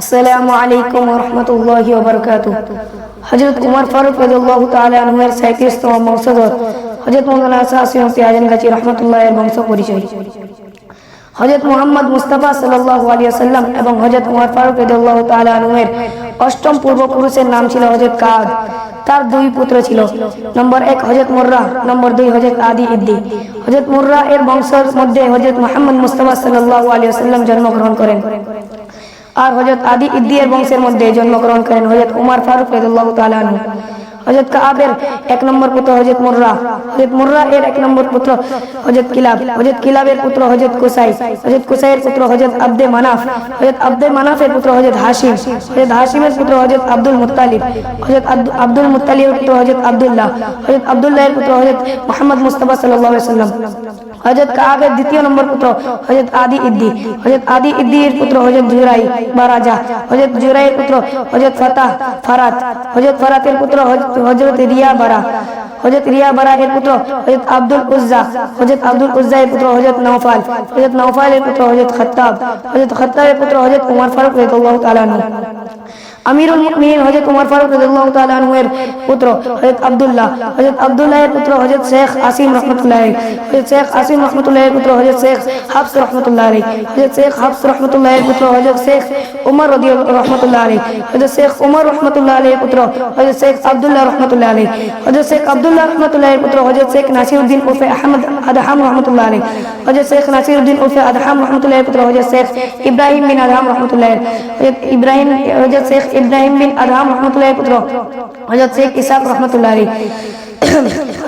আসসালামু আলাইকুম রহমতুল্লাহি ওবরকাতু হজরত উমর ফারুক রাদিয়াল্লাহু তাআলা আনহুর 37তম মৌসুদ হজরত মাওলানা সাসি মুফতি আজম গাজী রহমতুল্লাহ এর বংশ পরিচয়। হজরত মুহাম্মদ মুস্তাফা সাল্লাল্লাহু আলাইহি ওয়াসাল্লাম এবং হজরত উমর ফারুক রাদিয়াল্লাহু তাআলা আনহুর অষ্টম পূর্বপুরুষের নাম ছিল হজরত কাদ। তার দুই পুত্র ছিল। নম্বর এক হজরত মুর্রা, নম্বর দুই হজরত আদি ইদ্দি। হজরত মুর্রা এর বংশের মধ্যে হজরত মোহাম্মদ মুস্তাফা সাল্লাল্লাহু আলাইহি ওয়াসাল্লাম জন্মগ্রহণ করেন। আর হজরত আদি ইদ্দিয়ের বংশের মধ্যে জন্মগ্রহণ করেন হজরত উমার ফারুক তাআলা আনহু। হজরত কাবের এক নম্বর পুত্র হজরত মুর্রা হজরত মুর্রা এর এক নম্বর পুত্র হজরত কিলাব হজরত কিলাবের পুত্র হজরত কুসাই হজরত কুসাইয়ের পুত্র হজরত আব্দে মানাফ হজরত আব্দে মানাফের পুত্র হজরত হাসিম হজরত হাসিমের পুত্র হজরত আব্দুল মুত্তালিব হজরত আব্দুল মুত্তালিবের পুত্র হজরত আব্দুল্লাহ হজরত আব্দুল্লাহের পুত্র হজরত মোহাম্মদ মুস্তাফা আলাইহি সাল্লাম হজরত কাবের দ্বিতীয় নম্বর পুত্র হজরত আদি ইদ্দি হজরত আদি ইদ্দির পুত্র হজরত জুরাই বা রাজা হজরত জুরাইয়ের পুত্র হজরত ফাতাহ ফারাত হজরত ফারাতের পুত্র হজ- হজরত রিয়া বারা হজরত রিয়া বারা এর পুত্র হজরত আব্দুল উজ্জা হজরত আব্দুল উজ্জা এর পুত্র হজরত নওফাল হজরত নওফাল এর পুত্র হজরত খত্তাব হজরত খত্তাবের পুত্র হজরত উমর ফারুক রাদিয়াল্লাহু তাআলা আনহু আমিরুল মুমিনিন হযরত ওমর ফারুক রাদিয়াল্লাহু তাআলা আনহু এর পুত্র হযরত আব্দুল্লাহ হযরত আব্দুল্লাহ এর পুত্র হযরত শেখ আসিম রাহমাতুল্লাহ আলাইহি হযরত শেখ আসিম রাহমাতুল্লাহ এর পুত্র হযরত শেখ হাফস রাহমাতুল্লাহ আলাইহি হযরত শেখ হাফস রাহমাতুল্লাহ এর পুত্র হযরত শেখ ওমর রাদিয়াল্লাহু রাহমাতুল্লাহ আলাইহি হযরত শেখ ওমর রাহমাতুল্লাহ আলাইহি এর পুত্র হযরত শেখ আব্দুল্লাহ রাহমাতুল্লাহ আলাইহি হযরত শেখ আব্দুল্লাহ রাহমাতুল্লাহ এর পুত্র হযরত শেখ নাসিরউদ্দিন উরফে আহমদ আদহাম রাহমাতুল্লাহ আলাইহি হযরত শেখ নাসিরউদ্দিন উরফে আদহাম রাহমাতুল্লাহ এর পুত্র হযরত শেখ ইব্রাহিম বিন আদহাম রাহমাতুল্লাহ আলাইহি হযরত ইব্রাহিম হযরত শেখ ইব্রাহিম বিন আদহাম রহমতুল্লাহ পুত্র হজরত শেখ ইসাক রহমতুল্লাহ।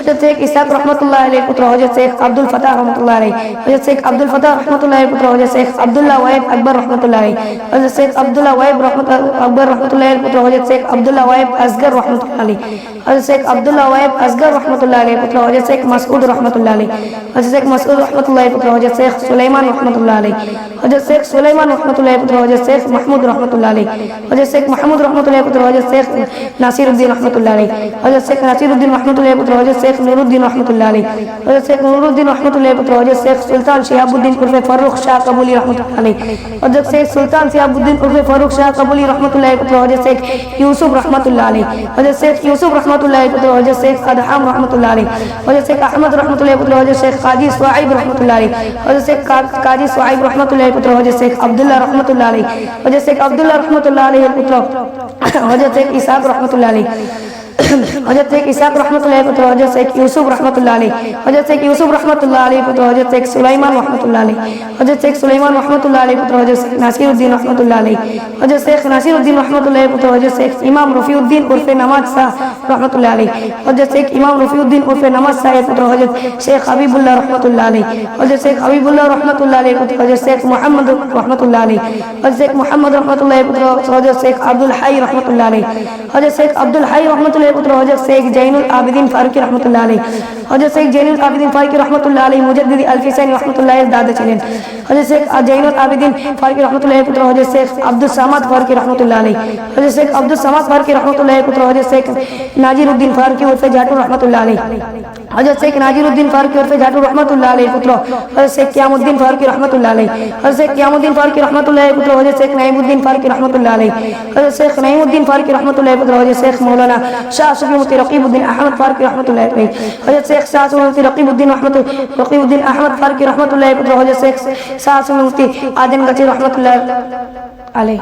আলাইহি হযরত শেখ ইসাক রহমতুল্লাহ আলাইহি পুত্র হযরত শেখ আব্দুল ফাতাহ রহমতুল্লাহ আলাইহি হযরত শেখ আব্দুল ফাতাহ রহমতুল্লাহ আলাইহি পুত্র হযরত শেখ আব্দুল্লাহ ওয়াইব আকবর রহমতুল্লাহ আলাইহি হযরত শেখ আব্দুল্লাহ ওয়াইব রহমত আকবর রহমতুল্লাহ আলাইহি পুত্র হযরত শেখ আব্দুল্লাহ ওয়াইব আসগর রহমতুল্লাহ আলাইহি হযরত শেখ আব্দুল্লাহ ওয়াইব আসগর রহমতুল্লাহ আলাইহি পুত্র হযরত শেখ মাসউদ রহমতুল্লাহ আলাইহি হযরত শেখ মাসউদ রহমতুল্লাহ আলাইহি পুত্র হযরত শেখ সুলাইমান রহমতুল্লাহ আলাইহি হযরত শেখ সুলাইমান রহমতুল্লাহ আলাইহি পুত্র হযরত শেখ মাহমুদ রহমতুল্লাহ আলাইহি হযরত শেখ মাহমুদ রহমতুল্লাহ আলাইহি পুত্র হযরত শেখ নাসিরউদ্দিন রহমতুল্লাহ আলাইহি হযরত শেখ নাসিরউদ্দিন রহমতুল্লাহ আলাইহি পুত্র হযরত শেখ शेख नूरुद्दीन रहमतुल्लाह अलैह हजरत शेख नूरुद्दीन रहमतुल्लाह पुत्र हजरत शेख सुल्तान शिहाबुद्दीन उर्फ फारूक शाह कबूली रहमतुल्लाह अलैह हजरत शेख सुल्तान शिहाबुद्दीन उर्फ फारूक शाह कबूली रहमतुल्लाह पुत्र हजरत शेख यूसुफ रहमतुल्लाह अलैह हजरत शेख यूसुफ रहमतुल्लाह पुत्र हजरत शेख सदहम रहमतुल्लाह अलैह हजरत शेख अहमद रहमतुल्लाह पुत्र हजरत शेख काजी सुआइब रहमतुल्लाह अलैह हजरत शेख काजी सुआइब रहमतुल्लाह पुत्र हजरत शेख अब्दुल्लाह रहमतुल्लाह अलैह हजरत शेख अब्दुल्लाह रहमतुल्लाह अलैह पुत्र हजरत शेख इसहाक रहमतुल्लाह अलैह হযরত শেখ ইসহাক রহমতুল্লাহ আলাইহি হযরত শেখ ইউসুফ রহমতুল্লাহ আলাইহি হযরত শেখ ইউসুফ রহমতুল্লাহ আলাইহি পুত্র হযরত শেখ সুলাইমান রহমতুল্লাহ আলাইহি হযরত শেখ সুলাইমান রহমতুল্লাহ আলাইহি পুত্র হযরত শেখ নাসিরউদ্দিন রহমতুল্লাহ আলাইহি হযরত শেখ নাসিরউদ্দিন রহমতুল্লাহ পুত্র হযরত শেখ ইমাম রফিউদ্দিন উরফে নামাজ শাহ রহমতুল্লাহ আলাইহি হযরত শেখ ইমাম রফিউদ্দিন উরফে নামাজ শাহ পুত্র হযরত শেখ হাবিবুল্লাহ রহমতুল্লাহ আলাইহি হযরত শেখ হাবিবুল্লাহ রহমতুল্লাহ আলাইহি পুত্র হযরত শেখ মুহাম্মদ রহমতুল্লাহ আলাইহি হযরত শেখ মুহাম্মদ রহমতুল্লাহ পুত্র হযরত শেখ আব্দুল হাই রহমতুল্লাহ আলাইহি হযরত শেখ আব্দুল হাই রহমতুল্লাহ আলাইহি পুত্র হযরত শেখ জৈনুল আবেদিন ফারুকি রহমতুল্লাহ আলাইহি হযরত শেখ জৈনুল আবেদিন ফারুকি রহমতুল্লাহ আলাইহি মুজাদ্দিদি আল ফিসানি রহমতুল্লাহ এর দাদা ছিলেন হযরত শেখ জৈনুল আবেদিন ফারুকি রহমতুল্লাহ এর পুত্র হযরত শেখ আব্দুল সামাদ ফারুকি রহমতুল্লাহ আলাইহি হযরত শেখ আব্দুল সামাদ ফারুকি রহমতুল্লাহ এর পুত্র হযরত শেখ নাজিরউদ্দিন ফারুকি উরফে জাটু রহমতুল্লাহ আলাইহি হযরত শেখ নাজিরউদ্দিন ফারুকি উরফে জাটু রহমতুল্লাহ আলাইহির পুত্র, হযরত শেখ কিয়ামউদ্দিন ফারুকি রহমতুল্লাহ আলাইহি, হযরত শেখ কিয়ামউদ্দিন ফারুকি রহমতুল্লাহ পুত্র, হযরত শেখ নাইমউদ্দিন ফারুকি রহমতুল্লাহ আলাইহি, হযরত শেখ নাইমউদ্দিন ফারুকি রহমতুল্লাহ পুত্র, হযরত শেখ মাওলানা শাহ সুফিউদ্দিন রকিবউদ্দিন আহমদ ফারুকি রহমতুল্লাহ আলাইহি, হযরত শেখ শাহ সুফিউদ্দিন রকিবউদ্দিন রহমত রকিবউদ্দিন আহমদ ফারুকি রহমতুল্লাহ পুত্র, হযরত শেখ শাহ সুফিউদ্দিন আদম গাজী রহমতুল্লাহ আলাইহি।